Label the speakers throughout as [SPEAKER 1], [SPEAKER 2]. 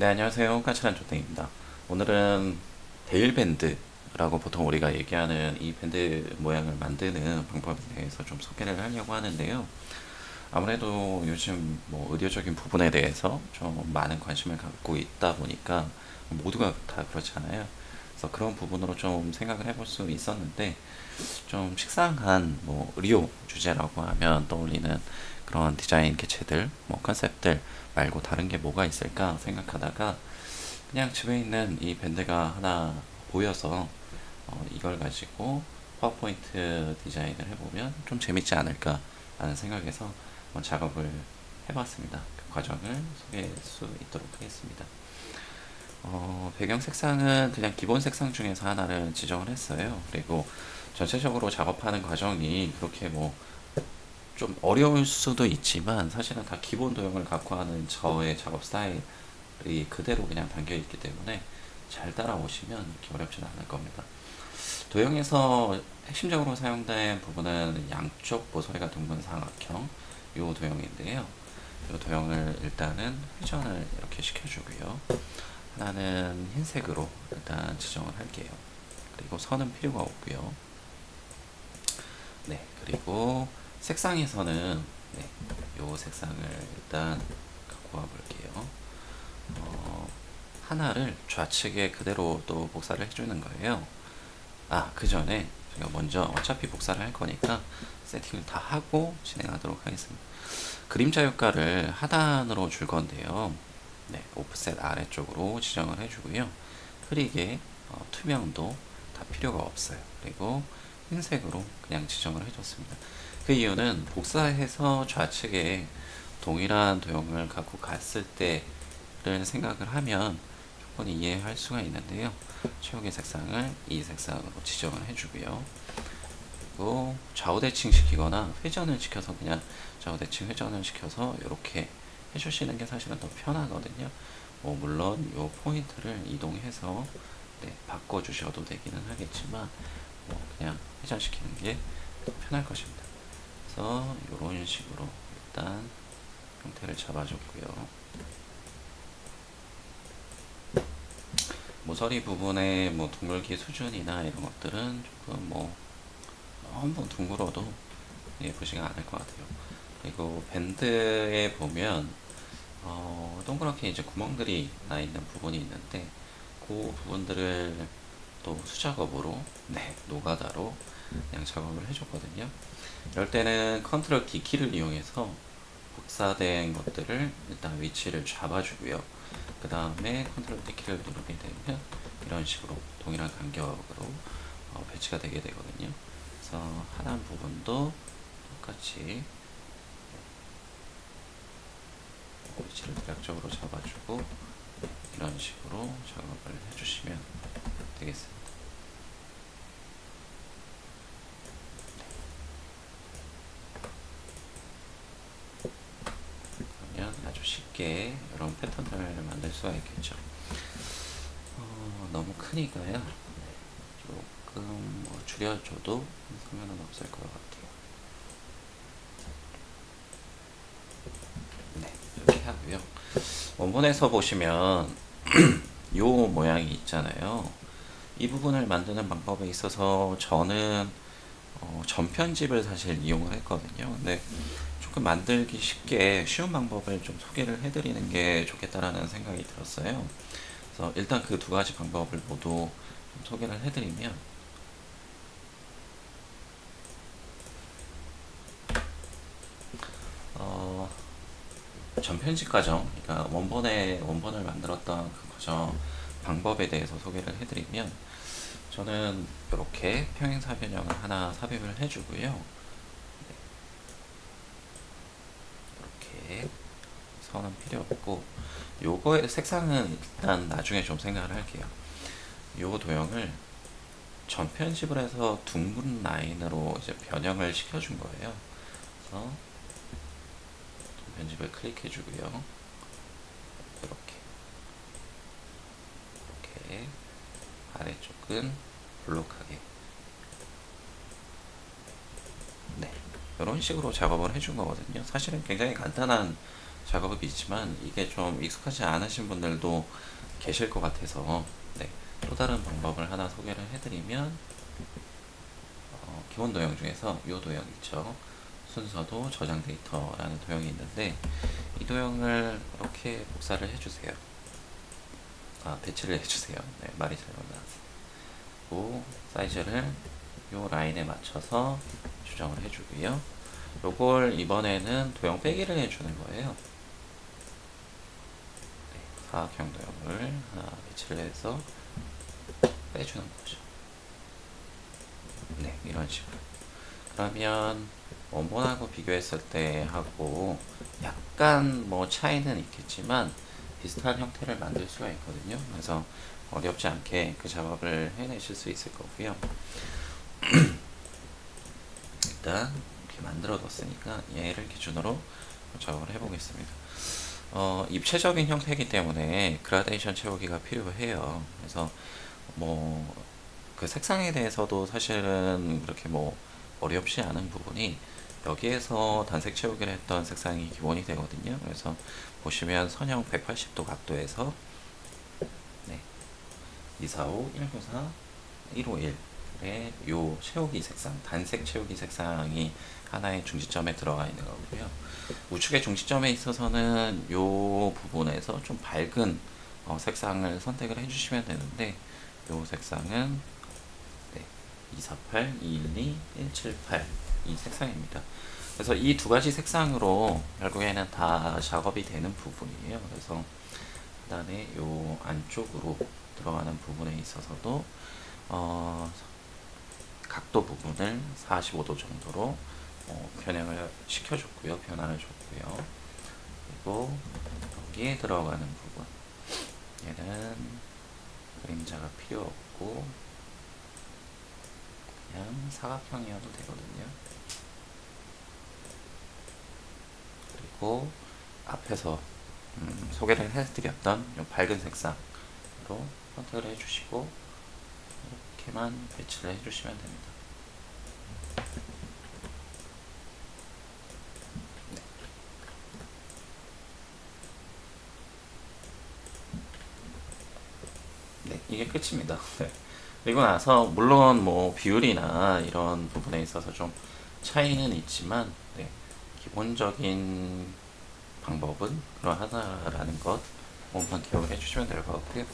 [SPEAKER 1] 네, 안녕하세요. 까칠한 조땡입니다. 오늘은 데일밴드라고 보통 우리가 얘기하는 이 밴드 모양을 만드는 방법에 대해서 좀 소개를 하려고 하는데요. 아무래도 요즘 뭐 의료적인 부분에 대해서 좀 많은 관심을 갖고 있다 보니까 모두가 다 그렇잖아요. 그래서 그런 부분으로 좀 생각을 해볼 수 있었는데 좀 식상한 뭐 의료 주제라고 하면 떠올리는 그런 디자인 개체들, 뭐 컨셉들 말고 다른 게 뭐가 있을까 생각하다가 그냥 집에 있는 이 밴드가 하나 보여서 어, 이걸 가지고 파워포인트 디자인을 해보면 좀 재밌지 않을까 라는 생각에서 한번 작업을 해봤습니다. 그 과정을 소개할 수 있도록 하겠습니다. 어, 배경 색상은 그냥 기본 색상 중에서 하나를 지정을 했어요. 그리고 전체적으로 작업하는 과정이 그렇게 뭐 좀 어려울 수도 있지만 사실은 다 기본 도형을 갖고 하는 저의 작업 스타일이 그대로 그냥 담겨 있기 때문에 잘 따라오시면 어렵지는 않을 겁니다. 도형에서 핵심적으로 사용된 부분은 양쪽 모서리가 둥근 삼각형 요 도형인데요. 요 도형을 일단은 회전을 이렇게 시켜주고요. 하나는 흰색으로 일단 지정을 할게요. 그리고 선은 필요가 없고요. 네, 그리고 색상에서는 네, 요 색상을 일단 갖고 와 볼게요. 어, 하나를 좌측에 그대로 또 복사를 해주는 거예요. 아, 그 전에 제가 먼저 어차피 복사를 할 거니까 세팅을 다 하고 진행하도록 하겠습니다. 그림자 효과를 하단으로 줄 건데요. 네, 오프셋 아래쪽으로 지정을 해주고요. 흐리게 어, 투명도 다 필요가 없어요. 그리고 흰색으로 그냥 지정을 해줬습니다. 그 이유는 복사해서 좌측에 동일한 도형을 갖고 갔을 때를 생각을 하면 충분히 이해할 수가 있는데요. 최후의 색상을 이 색상으로 지정을 해주고요. 그리고 좌우 대칭 시키거나 회전을 시켜서 그냥 좌우 대칭 회전을 시켜서 이렇게 해주시는 게 사실은 더 편하거든요. 뭐 물론 이 포인트를 이동해서 네, 바꿔주셔도 되기는 하겠지만 뭐 그냥 회전시키는 게더 편할 것입니다. 그래서 이런 식으로 일단 형태를 잡아줬고요. 모서리 부분의 뭐 둥글기 수준이나 이런 것들은 조금 뭐 너무 둥글어도 예쁘지가 않을 것 같아요. 그리고 밴드에 보면 어, 동그랗게 이제 구멍들이 나 있는 부분이 있는데 그 부분들을 또 수작업으로 네 노가다로 그냥 작업을 해줬거든요. 이럴 때는 컨트롤 D 키를 이용해서 복사된 것들을 일단 위치를 잡아주고요. 그 다음에 컨트롤 D 키를 누르게 되면 이런 식으로 동일한 간격으로 어, 배치가 되게 되거든요. 그래서 하단 부분도 똑같이 위치를 대략적으로 잡아주고 이런 식으로 작업을 해주시면 되겠습니다. 그러면 아주 쉽게 이런 패턴을 만들 수가 있겠죠. 어, 너무 크니까요. 네, 조금 뭐 줄여줘도 상관은 없을 것 같아요. 네, 이렇게 하고요. 원본에서 보시면 요 모양이 있잖아요. 이 부분을 만드는 방법에 있어서 저는 어, 전편집을 사실 이용을 했거든요. 근데 조금 만들기 쉽게 쉬운 방법을 좀 소개를 해드리는 게 좋겠다라는 생각이 들었어요. 그래서 일단 그 두 가지 방법을 모두 좀 소개를 해드리면 어, 전편집 과정, 그러니까 원본의 원본을 만들었던 그 과정 방법에 대해서 소개를 해드리면 저는 이렇게 평행사 변형을 하나 삽입을 해주고요. 이렇게 선은 필요 없고 요거의 색상은 일단 나중에 좀 생각을 할게요. 요 도형을 전편집을 해서 둥근 라인으로 이제 변형을 시켜준 거예요. 그래서 편집을 클릭해 주고요. 이렇게 이렇게 아래쪽은 볼록하게 네 이런 식으로 작업을 해준 거거든요. 사실은 굉장히 간단한 작업이지만 이게 좀 익숙하지 않으신 분들도 계실 것 같아서 네, 또 다른 방법을 하나 소개를 해드리면 어, 기본 도형 중에서 이 도형 있죠. 순서도 저장 데이터라는 도형이 있는데 이 도형을 이렇게 복사를 해주세요. 아 배치를 해주세요. 네, 말이 잘못 나왔어요. 그 사이즈를 이 라인에 맞춰서 조정을 해주고요. 요걸 이번에는 도형 빼기를 해주는 거예요. 네, 사각형 도형을 하나 배치를 해서 빼주는 거죠. 네, 이런 식으로. 그러면 원본하고 비교했을 때 하고 약간 뭐 차이는 있겠지만 비슷한 형태를 만들 수가 있거든요. 그래서 어렵지 않게 그 작업을 해내실 수 있을 거고요. 일단 이렇게 만들어 뒀으니까 얘를 기준으로 작업을 해보겠습니다. 어, 입체적인 형태이기 때문에 그라데이션 채우기가 필요해요. 그래서 뭐 그 색상에 대해서도 사실은 그렇게 뭐 어렵지 않은 부분이 여기에서 단색 채우기를 했던 색상이 기본이 되거든요. 그래서 보시면 선형 180도 각도에서 네, 245, 194, 151의 요 채우기 색상, 단색 채우기 색상이 하나의 중지점에 들어가 있는 거고요. 우측의 중지점에 있어서는 요 부분에서 좀 밝은 어, 색상을 선택을 해주시면 되는데 요 색상은 네, 248, 212, 178 이 색상입니다. 그래서 이 두 가지 색상으로 결국에는 다 작업이 되는 부분이에요. 그래서 하단에 요 안쪽으로 들어가는 부분에 있어서도 어, 각도 부분을 45도 정도로 어, 변형을 시켜줬고요. 변화를 줬고요. 그리고 여기에 들어가는 부분 얘는 그림자가 필요 없고 그냥 사각형이어도 되거든요. 그리고 앞에서 음, 소개를 해드렸던 이 밝은 색상으로 선택을 해주시고 이렇게만 배치를 해주시면 됩니다. 네, 이게 끝입니다. 네. 그리고 나서 물론 뭐 비율이나 이런 부분에 있어서 좀 차이는 있지만 네, 기본적인 방법은 그러하다라는 것 몸만 기억을 해주시면 될 것 같고요.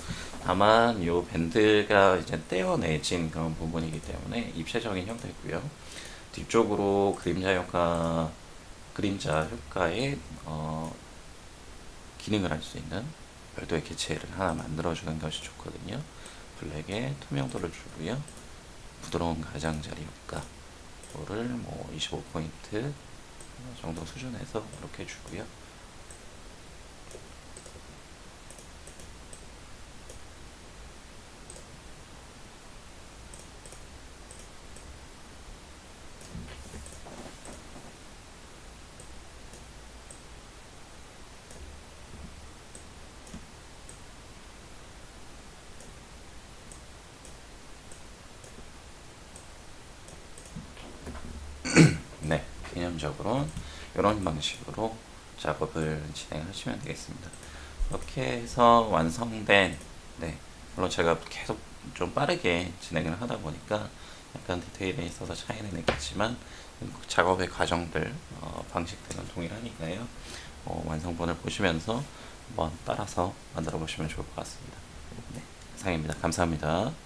[SPEAKER 1] 다만 이 밴드가 이제 떼어내진 그런 부분이기 때문에 입체적인 형태고요. 뒤쪽으로 그림자 효과 그림자 효과에 어, 기능을 할 수 있는 별도의 개체를 하나 만들어주는 것이 좋거든요. 블랙에 투명도를 주고요. 부드러운 가장자리 효과를 뭐 25포인트 정도 수준에서 이렇게 주고요. 네, 개념적으로 이런 방식으로 작업을 진행하시면 되겠습니다. 이렇게 해서 완성된, 네, 물론 제가 계속 좀 빠르게 진행을 하다 보니까 약간 디테일에 있어서 차이는 있겠지만 작업의 과정들, 어, 방식들은 동일하니까요. 어, 완성본을 보시면서 한번 따라서 만들어 보시면 좋을 것 같습니다. 네, 이상입니다. 감사합니다.